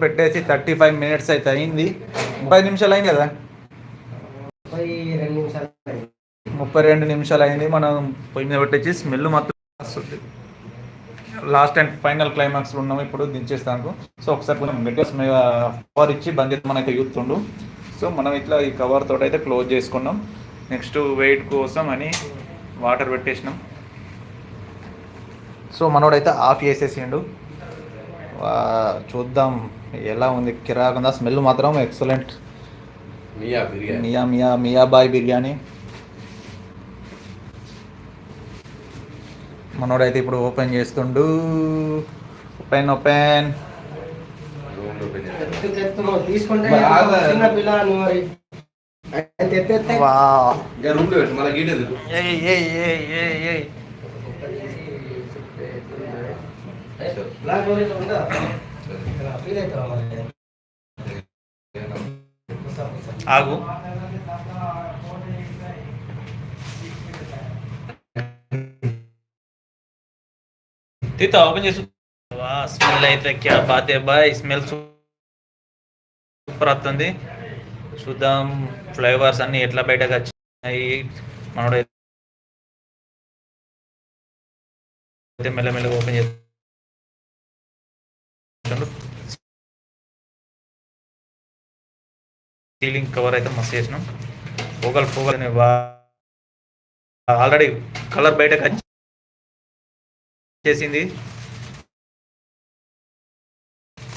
పెట్టేసి thirty five minutes అయితే అయింది. ముప్పై నిమిషాలు అయింది కదా? ముప్పై రెండు నిమిషాలు అయింది. మనం పొయ్యి మీద పెట్టేసి స్మెల్ మాత్రం వస్తుంది. లాస్ట్ అండ్ ఫైనల్ క్లైమాక్స్ ఉన్నాము. ఇప్పుడు దించేస్తాను. సో ఒకసారి కొంచెం గట్టిగా కవర్ ఇచ్చి బంద్ చేసి మనైతే చూస్తుండు. సో మనం ఇట్లా ఈ కవర్ తోటి అయితే క్లోజ్ చేసుకున్నాం. నెక్స్ట్ వెయిట్ కోసం అని వాటర్ పెట్టేసినాం. సో మనోడైతే ఆఫ్ చేసేసిండు. చూద్దాం ఎలా ఉంది. కిరాకుందా స్మెల్ మాత్రం ఎక్సలెంట్. మియా బిర్యానీ. మియా మియా మియా బాయ్ బిర్యానీ. మనోడైతే ఇప్పుడు ఓపెన్ చేస్తుండు. Open open. తీసుకుంటే బ్లాక్ డోర్ ఉందా? ఫీల్ అవుతావా ఆగు. తీతా ఓపెన్ చేసు. స్మెల్ అయితే క్యా బాతే బాయ్ స్మెల్ సూపర్ వస్తుంది. చూద్దాం ఫ్లేవర్స్ అన్ని ఎట్లా బయటకు వచ్చినాయి. మనోడైతే మెల్లమెల్లగా ఓపెన్ చేస్తాం సీలింగ్ కవర్ అయితే మస్తు చేసినాం. పొగలు పొగలు ఆల్రెడీ కలర్ బయటకు వచ్చేసింది.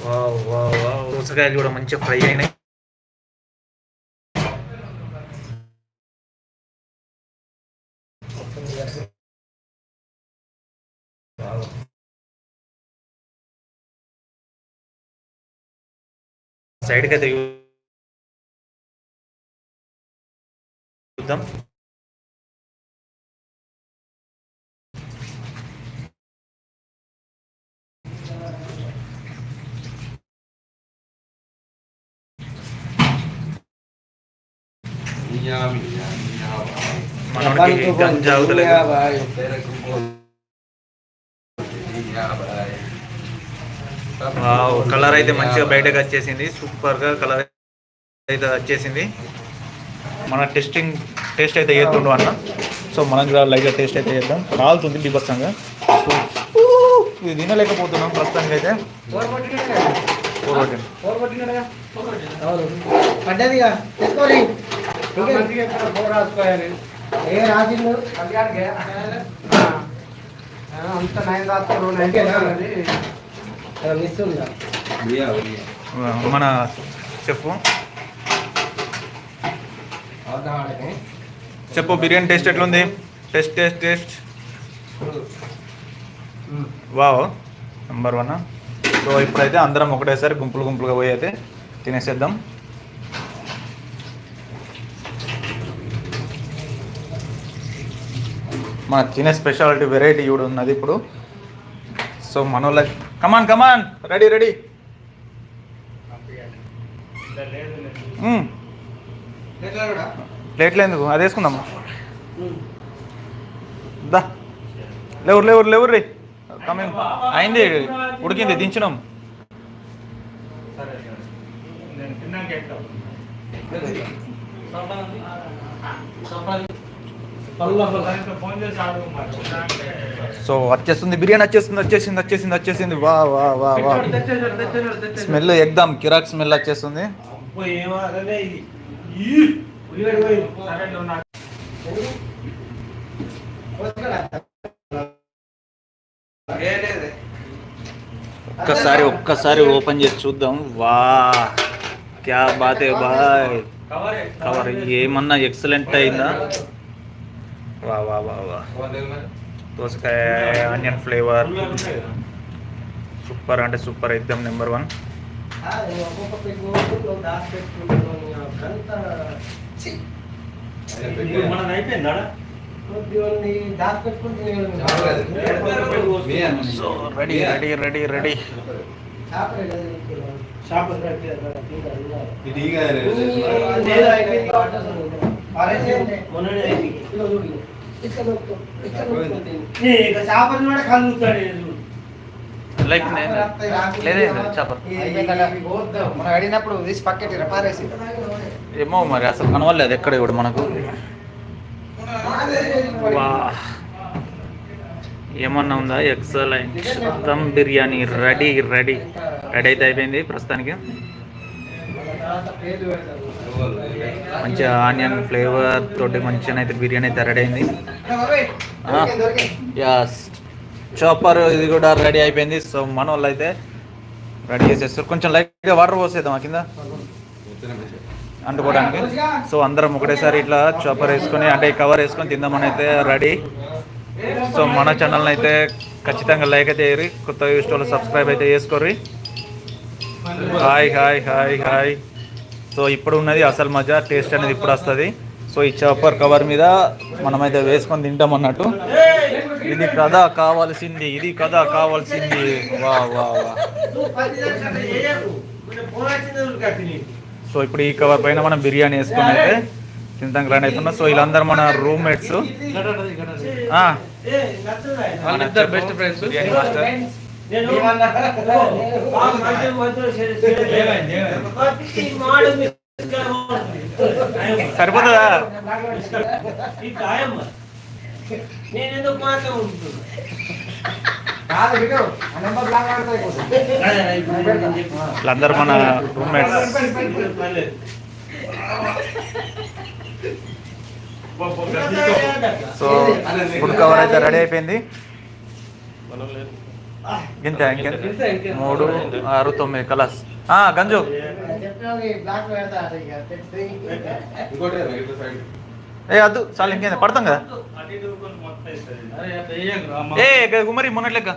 Wow wow wow. దోసకాయలు కూడా మంచిగా ఫ్రై అయినాయి. సైడ్కి అయితే చూద్దాం మనకి కలర్ అయితే మంచిగా బయటకు వచ్చేసింది. సూపర్గా కలర్ అయితే వచ్చేసింది. మన టెస్టింగ్ టేస్ట్ అయితే చేస్తుండు అన్న. సో మనం కూడా లైట్గా టేస్ట్ అయితే చేద్దాం. కాలుతుంది బీభత్సంగా. సో ఇది తినలేకపోతున్నాం ప్రస్తుతానికి అయితే ఏ రాజీలు? అంత మన చెప్పు. చెప్పు బిర్యానీ టేస్ట్ ఎట్లుంది? Taste taste taste. Wow. Number one so ఇప్పుడైతే అందరం ఒకటేసారి గుంపులు గుంపులుగా పోయి అయితే తినేసేద్దాం. మన తినే స్పెషాలిటీ వెరైటీ కూడా ఉన్నది ఇప్పుడు. So మనోళ్ళ come on come on ready ready ప్లేట్లు ఎందుకు? అది వేసుకుందాం. దా. లేవురు లేవురు లేవురు రే. కమింగ్ అయింది. ఉడికింది దించినాం. సో వచ్చేస్తుంది బిర్యానీ వచ్చేస్తుంది వచ్చేసింది వచ్చేసింది వచ్చేసింది. వా వా వా వా. స్మెల్ ఎగ్దాం కిరాక్ స్మెల్ వచ్చేస్తుంది. ఒక్కసారి ఒక్కసారి ఓపెన్ చేసి చూద్దాం. వా క్యా బాతే బాయ్ కవర్ ఏమన్నా ఎక్సలెంట్ అయిందా? వా వా వా వా. దోసకాయ ఆనియన్ ఫ్లేవర్ సూపర్ అంటే సూపర్ ఇద్దాం నెంబర్ వన్ ఒక్కొక్క పెట్టు నువ్వు దాచి పెట్టుకుంటున్నావు అంత దేవుని దాచి పెట్టుకుంటున్నావు so ready ready ready ready చేపలు కూడా కలుగుతాడు లైక్ లేదే. చేప మనం అడిగినప్పుడు తీసి ఏమో మరి అసలు కనవలేదు ఎక్కడ కూడా మనకు. ఏమన్నా ఉందా? Excellent dum biryani ready ready. Ready అయితే అయిపోయింది ప్రస్తుతానికి. మంచి ఆనియన్ ఫ్లేవర్ తోటి మంచిగా అయితే బిర్యానీ అయితే రెడీ అయింది. యాస్ చాపర్ ఇది కూడా రెడీ అయిపోయింది. సో మన వాళ్ళు అయితే రెడీ చేసేస్తారు. కొంచెం లైట్గా వాటర్ పోసేద్దాం కింద? అంటుకోవడానికి. సో అందరం ఒకటేసారి ఇట్లా చాపర్ వేసుకొని అంటే కవర్ వేసుకొని తిందామని అయితే రెడీ సో మన ఛానల్ని అయితే ఖచ్చితంగా లైక్ అయితే చేయరు కొత్త ఇష్టంలో సబ్స్క్రైబ్ అయితే చేసుకోర్రి hi hi hi hi so ఇప్పుడు ఉన్నది అసలు మజా టేస్ట్ అనేది ఇప్పుడు వస్తుంది. సో ఈ చాపర్ కవర్ మీద మనమైతే వేసుకొని తింటాం అన్నట్టు. ఇది కదా కావాల్సింది ఇది కదా కావాల్సింది. వా వా వా. సో ఇప్పుడు ఈ కవర్ పైన మనం బిర్యానీ వేసుకొని అయితే తింటాం గ్రాండ్ అవుతున్నా. సో వీళ్ళందరూ మన roommates best friends biryani master. సరిపోతుందా? అయిపోతుంది. వీళ్ళందరూ మన రూమ్మేట్స్ సో ఫుడ్ కవర్ అయితే రెడీ అయిపోయింది. ఇంత ఇంకెంత మూడు ఆరు తొమ్మిది కలర్స్ గంజు. ఏ అద్దు చాలా ఇంకేంది పడతాం కదా ఏ కుమరి మొన్నట్లెక్క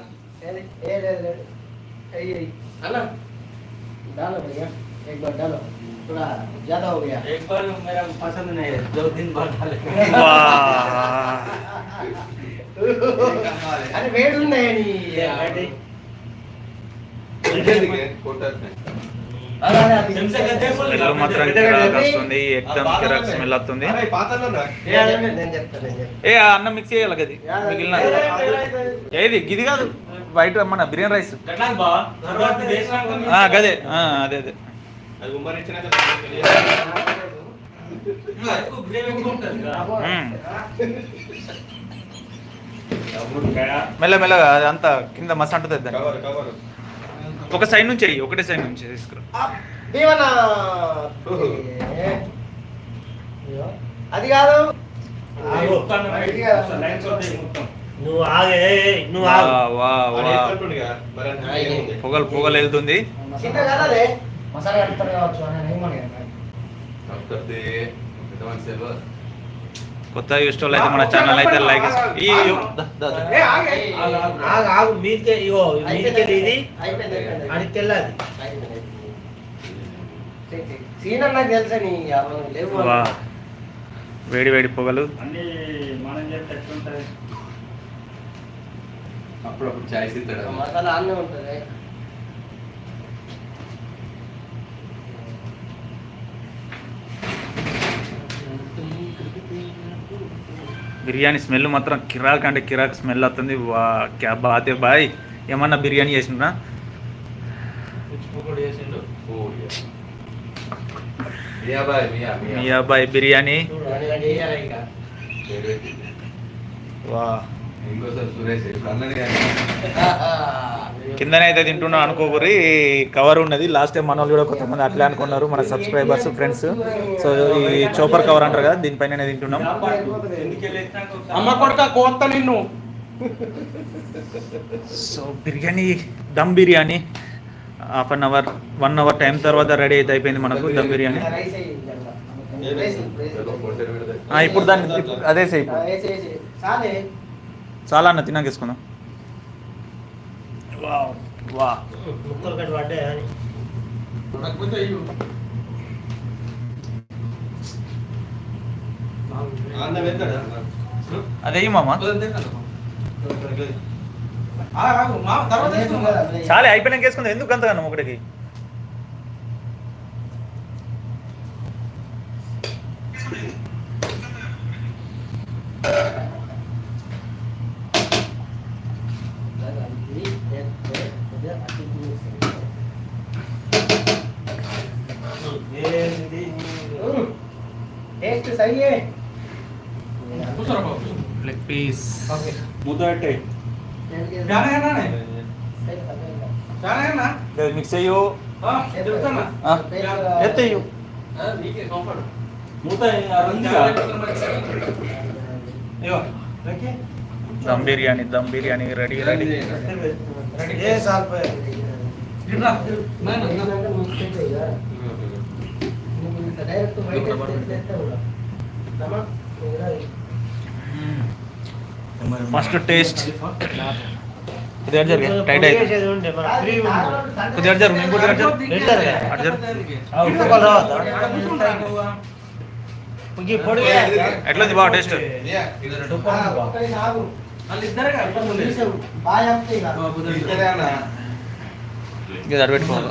అరే వేడున్నాయని కొట్టారు ఇల్లు మాత్రం వస్తుంది. ఏ అన్నం మిక్స్ చేయాలి అది మిగిలిన ఏది? గిది కాదు. వైట్ మన బిర్యానీ రైస్. గదే. అదే అదే. మెల్ల మెల్లగా కింద మస్తు అంటుంది దాన్ని. ఒక సైడ్ నుంచి వెయ్యి, ఒకటే సైడ్ నుంచి తీసుకురా. అది కాదు. నువ్వు ఆగే నువ్వు ఆగు? పొగలు పొగలు వెళ్తుంది. మసాలా కావచ్చు అని కొత్త ఇష్టం అయితే మన ఛానల్ అయితే లైక్ ఈ ద- ద- ద. ఏ ఆగే ఆగు ఆగు. మీదికే ఇగో మీదికే ఇది. అది తెల్లది. వేడి వేడి పొగలు. అప్పుడప్పుడు చాయ్ ఇస్తాడు మసాలా అన్నీ ఉంటుంది. బిర్యానీ స్మెల్ మాత్రం కిరాక్ అంటే కిరాక్ స్మెల్ వస్తుంది. వా క్యా బాతే బాయ్ ఏమన్నా బిర్యానీ చేసిండ్రా? ఓ, యా. మియా బాయ్, మియా, మియా. మీ అబ్బాయి బిర్యానీ. వా. ఇంకోసారి సురేష్ ఇప్పుడు అన్నది కానీ. కిందనే అయితే తింటున్నా అనుకోకరి కవర్ ఉన్నది. లాస్ట్ టైం మన వాళ్ళు కూడా కొంతమంది అట్లే అనుకున్నారు. మన సబ్స్క్రైబర్స్ ఫ్రెండ్స్. సో ఈ చోపర్ కవర్ అంటారు కదా దీనిపైన తింటున్నాం. అమ్మ కొడుక కోత నిన్ను. So biryani dum biryani half an hour one hour time తర్వాత రెడీ అయితే అయిపోయింది మనకు దమ్ బిర్యానీ. ఇప్పుడు దాన్ని అదే సేపు చాలే అన్న తినాకేసుకుందాం వా. వా ముక్కలు కట్టి పడ్డాయి అని అన్న వెళ్తాడా? అదే మామ. చాలా అయిపోయినాక వేసుకుందాం. ఎందుకు అంతగానం ఒకటికి? మూత పెట్టాయి మిక్స్ అయ్యో ఎత్తయ్యో మూత దమ్ బిర్యానీ దమ్ బిర్యానీ రెడీ రెడీ ఏ ఫస్ట్ టేస్ట్ కొద్దిగా జరుగు? టైట్ అయితే. కొద్దిగా జరుగు? జరుగు? బాగా టేస్ట్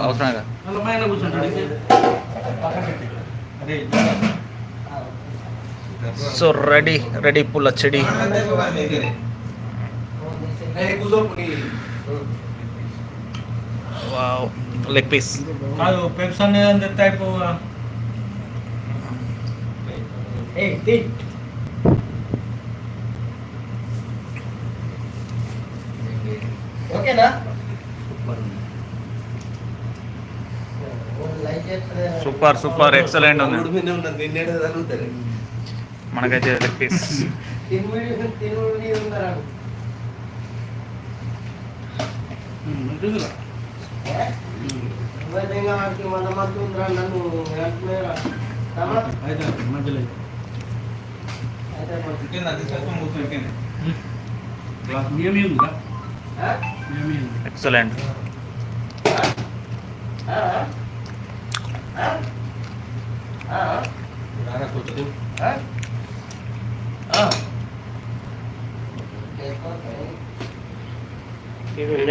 అవసరం కదా. సో రెడీ రెడీ పుల్ల చెడి వావ్ లెగ్ పీస్ కాదు పెప్సన్ ఏదంటే టైప్ ఓకేనా సూపర్ సూపర్ ఎక్సలెంట్ ఉంది నిన్నేడు తరుగుతారు మనకైతే లెగ్ పీస్. తిరుమల తిరుమల ఉన్నారా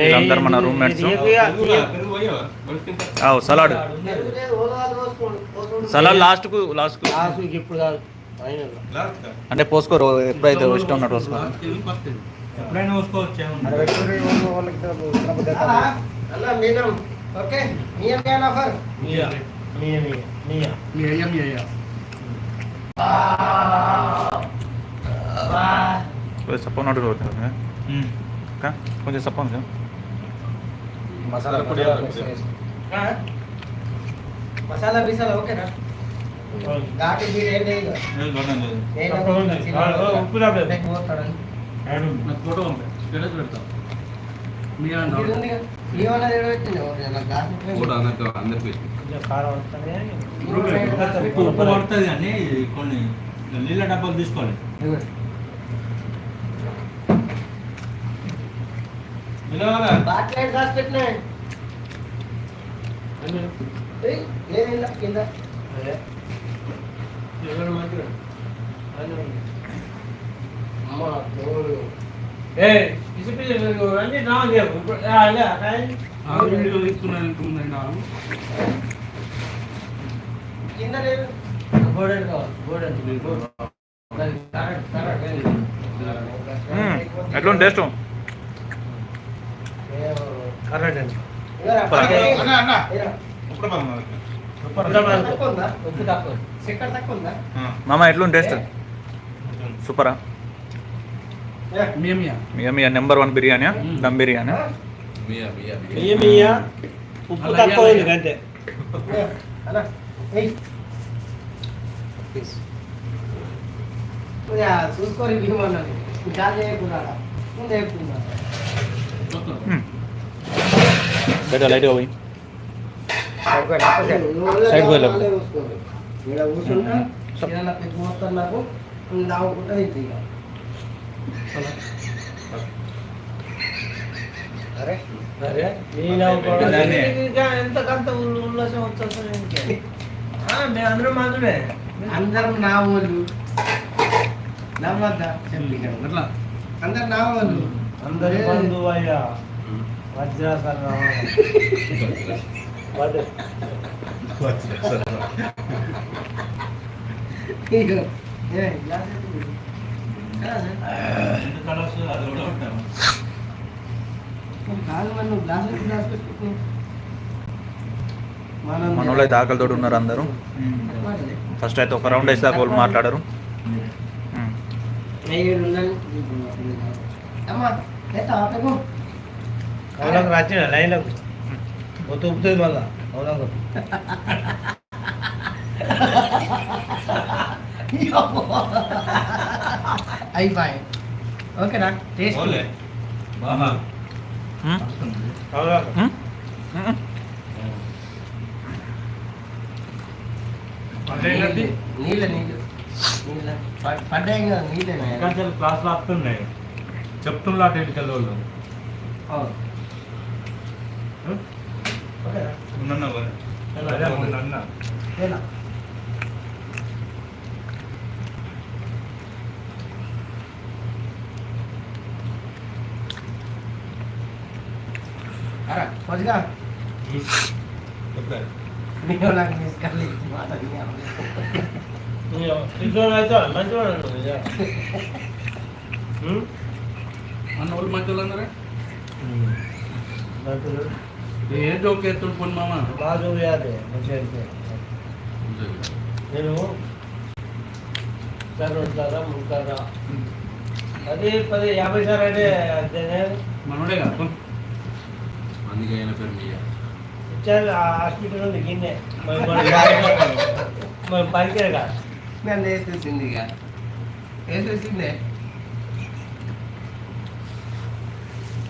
వీళ్ళందరూ మన రూమ్మేట్స్ సలాడ్. సలాడ్ లాస్ట్కు లాస్ట్కు ఆసుకి ఇప్పుడు కాదు ఫైనల్ అంటే పోసుకోరు ఎప్పుడైతే ఇష్టం ఉన్నట్టు పోసుకో. ఎప్పుడైనా పోసుకోవచ్చు? ఆ? అన్న మీనం ఓకే మియా. మియా నఫర్ మియా మియా మియా మియా మియా కొంచెం సప్ప ఉన్నట్టు అవుతుంది ఇంకా కొంచెం సప్ప ఉంది మసాలా పొడి ఆ? మసాలా బిసాలా ఓకేనా ఘాటు బీడు ఏం లేదు నేను ఉప్పు రాలేదు నేను పోతాడని. నాకు ఫోటో పంపే స్టేటస్ పెడతా మియా ఇది ఉంది కదా, ఈ వాళ్ళది ఏడ పెట్టింది? ఒకటి అలా ఘాటు ఉప్పు కూడా అన్నట్టు అందరికి ఉప్పు ఉప్పు పడుతుంది కానీ కొన్ని నీళ్ళ డబ్బాలు తీసుకోవాలి బాటిల్ ఏడ దాచి పెట్టినా? లేదు ఇలా కింద. అమ్మ, తోడు. కింద లేదు ఎట్లుంది టేస్ట్ ఇవ్వరా, పరా. ఇవ్వరా. తక్కువ ఉందా? చక్కెర తక్కువ ఉందా? మామ ఎట్లుంది టేస్ట్? సూపరా? ఏ, మీ మీ నెంబర్ వన్ బిర్యానీ దమ్ బిర్యానీ మియా మియా మియా. ఉప్పు తక్కువ వినమన్నాను ఇంకా చేయకుండా ముందు ఎక్కున్నా బయట లైట్గా పోయి సైడ్ పోయి అరే అరే ఎంత కంత ఉల్లాసం వచ్చేస్తుంది మేము అందరం మాత్రమే అందరం నా వాళ్ళు నమ్మద్దా చెప్పి అందరు నా వాళ్ళు అందరి బంధువు అయ్యా వజ్రాసన ఇక, అయితే ఆకలితోటి ఉన్నారు అందరూ. ఫస్ట్ అయితే ఒక రౌండ్ వేస్తే వాళ్ళు మాట్లాడరు. అమ్మా అవునకు నచ్చిన లైన్లకు మొత్తం ఉప్పుతుంది మళ్ళా. అవునకు అయిపోయి ఓకేనా టేస్ట్ నీళ్ళ నీళ్ళు నీళ్ళ. పడ్డాయి కదా నీళ్ళేనా ఇంకా క్లాస్లో వస్తున్నాయి చెప్తున్నా టెలికల్ వాళ్ళు. అవును. ఓకేనా ఉన్నా అదే అన్న ఎలా అరా కొద్దిగా నీవు నాకు తీసుకెళ్ళి మాట తీసుకొని అయితే మంచిగా అన్న వాళ్ళు మంచి వాళ్ళందరే ఏ జోక్ ఎత్తుడు పోను మామ? బాగా మంచిగా అయితే. నేను సార్ ఉంటారా ఉంటారా? పది పది యాభై సార్ అంటే అంతేనే మనోడే కదా అందుకే ఆయన పేరు మీయ ఇచ్చారు ఆ హాస్పిటల్ ఉంది గిన్నె మరి మరి మరి పనికే కాదు. నన్ను వేసేసింది ఇక. వేసేసిందే.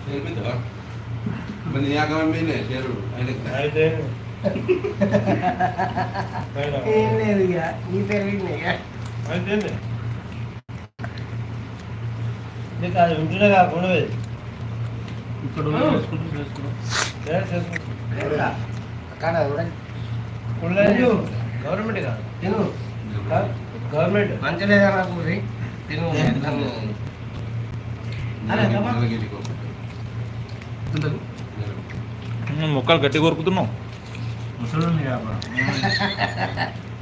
నేర్పిద్దా మరి నీ ఆగమం మీనే చేరు ఆయనకి అయితే ఏం లేదు ఇక నీ పేరు విన్నే ఇక. అయితే నీకు అది ఉంటేనే కాకుండా ఇక్కడ గవర్నమెంట్ కాదు. తిను. గవర్నమెంట్. మంచి లేదా నాకు? తిను. అరే, ముక్కలు గట్టి కొరుకుతున్నావు. ముసలి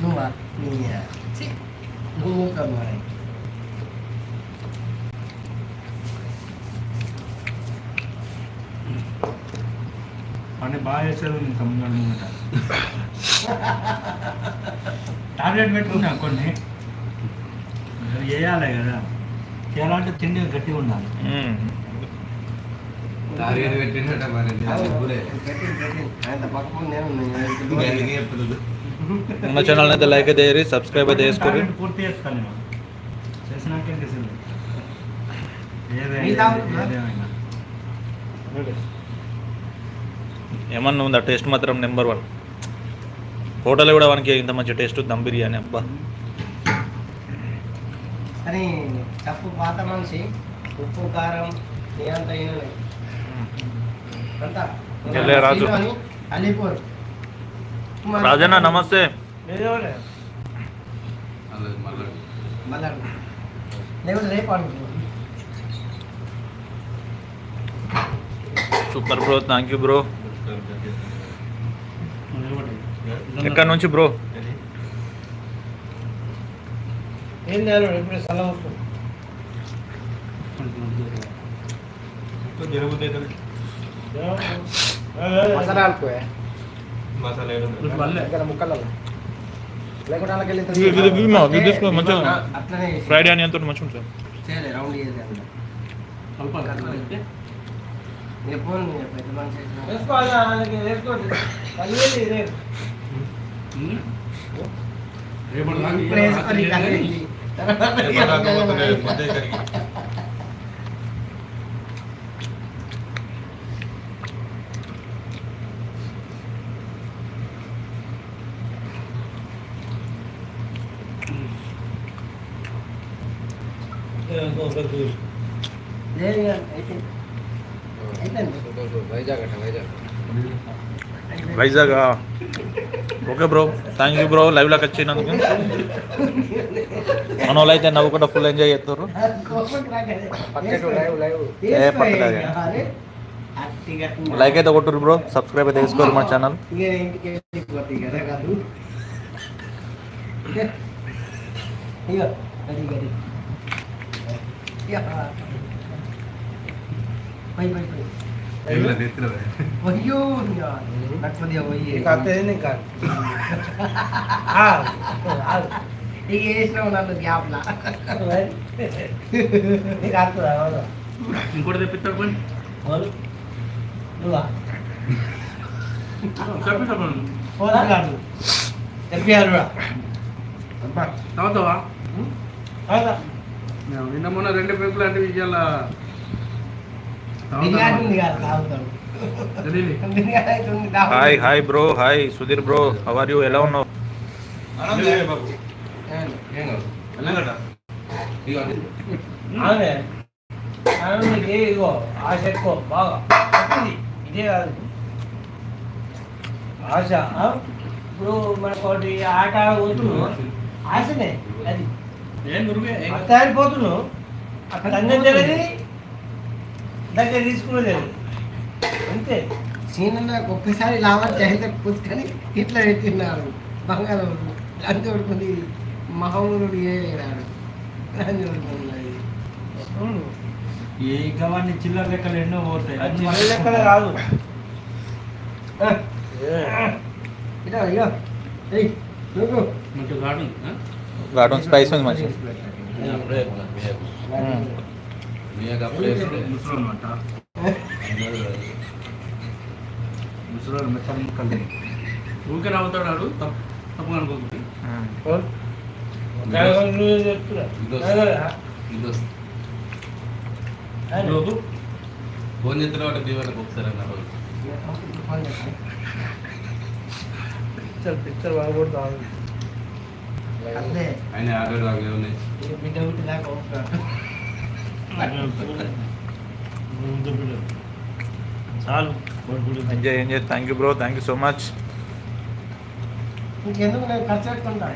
నువ్వా? నీ ఛీ, నువ్వు కమ్మాయి పని బాగా చేసేది నేను తమ్ముడు ముంగట టాబ్లెట్ పెట్టుకున్నా కొన్ని. వేయాలి కదా. చేయాలంటే తిండి గట్టిగా ఉండాలి. మన ఛానల్ అయితే లైక్ అయితే చేయరి సబ్స్క్రైబ్ అయితే చేసుకోండి టాబ్లెట్ పూర్తి చేసినాక? ఏదేమైనా ఏమన్నా ఉందా? టేస్ట్ మాత్రం నెంబర్ వన్ హోటల్ కూడా వానికి ఇంత మంచి టేస్ట్ దమ్ బిర్యానీ అబ్బా. కానీ తప్పు పాత మనిషి ఉప్పు కారం నీ అంత ఈయననే. అంతా ఎల్లే రాజు. అని అలీపూర్ రాజన్న నమస్తే లేదేమోలే. అలా మళ్ళీ మళ్ళా లేకపోతే రేపు అనుకో super bro thank you bro ఎక్కడి నుంచి బ్రో ఏం చేయాలి ఇప్పుడు సలహా వస్తుంది మసాలా అనుకో మళ్ళీ. ఇక్కడ ముక్కలలో లేకుంటే అలాగే వెళ్ళి ఇది- ఇది- ఇది మా- ఇది తీసుకో, మంచిగా. అట్లనే ఫ్రైడే అని ఎంతో మంచిగా ఉంటుంది. చేయలే రౌండ్ చేయలేదు ఇక ఫోన్ మీద పెద్ద మనిషి అయితే. వేసుకోవాలి ఆయనకి వేసుకోండి పదివేలు రేపు ఇప్పుడు వేసుకొని కలిగింది. లేదు ఇక అయిపోయింది. అయిపోయింది. Vizag okay bro. Thank you bro. లైవ్లోకి వచ్చినందుకు. మన వాళ్ళు అయితే నవ్వుకుంటా ఫుల్ ఎంజాయ్ చేస్తారు. Live, live. లైక్ అయితే కొట్టురు బ్రో. సబ్స్క్రైబ్ అయితే చేసుకోరు మన ఛానల్ ఇక ఇంకోటి తెప్పిస్తాడు పోయి. నువ్వా? తెప్పిస్తాడు తెప్పియాలి తాగుతావా అవునా? నిన్న మొన్న రెండు పెంకులు అంటే ఇవాళ. Hi hi bro hi. Sudheer bro how are you ఎలా ఉన్నావు? ఇదే కాదు. ఆశ? ఇప్పుడు మనకు ఆట ఆడబోతున్నావు ఆశనే అది. అన్నం తెలియదు దగ్గర తీసుకునేది అంతే. సీన్ నాకు ఒక్కసారి కూర్చుకొని ఇట్లా పెట్టినాడు బంగారం లంచ్ కొడుకుంది మహమ్మదుడు ఏడాడు లంచ్ కొడుకున్నది అవును. ఏ గవాన్ని చిల్లర లెక్కలు ఎన్నో పోతాయి. చిన్న లెక్కలు కాదు. ఇదో అయ్యో ఏయ్ నువ్వు. మంచి గార్డెన్ స్పైస్ ఉంది మంచి ఊరికే వాడు. తప్పు అనుకోకుండా ఫోన్ చేస్తున్న వాటి దీవెనకు ఒకసారి పిక్చర్ పిక్చర్ బాగా కొడతాను అదే ఆయన ఆడాడు అవి ఉన్నాయి ఇక బిడ్డ పుట్టి దాకా ఒప్పుకోడు. చాలు కొడుకుడు enjoy enjoy thank you bro thank you so much ఇంకెందుకు నేను ఖర్చు పెట్టుకుంటా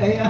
అయ్యా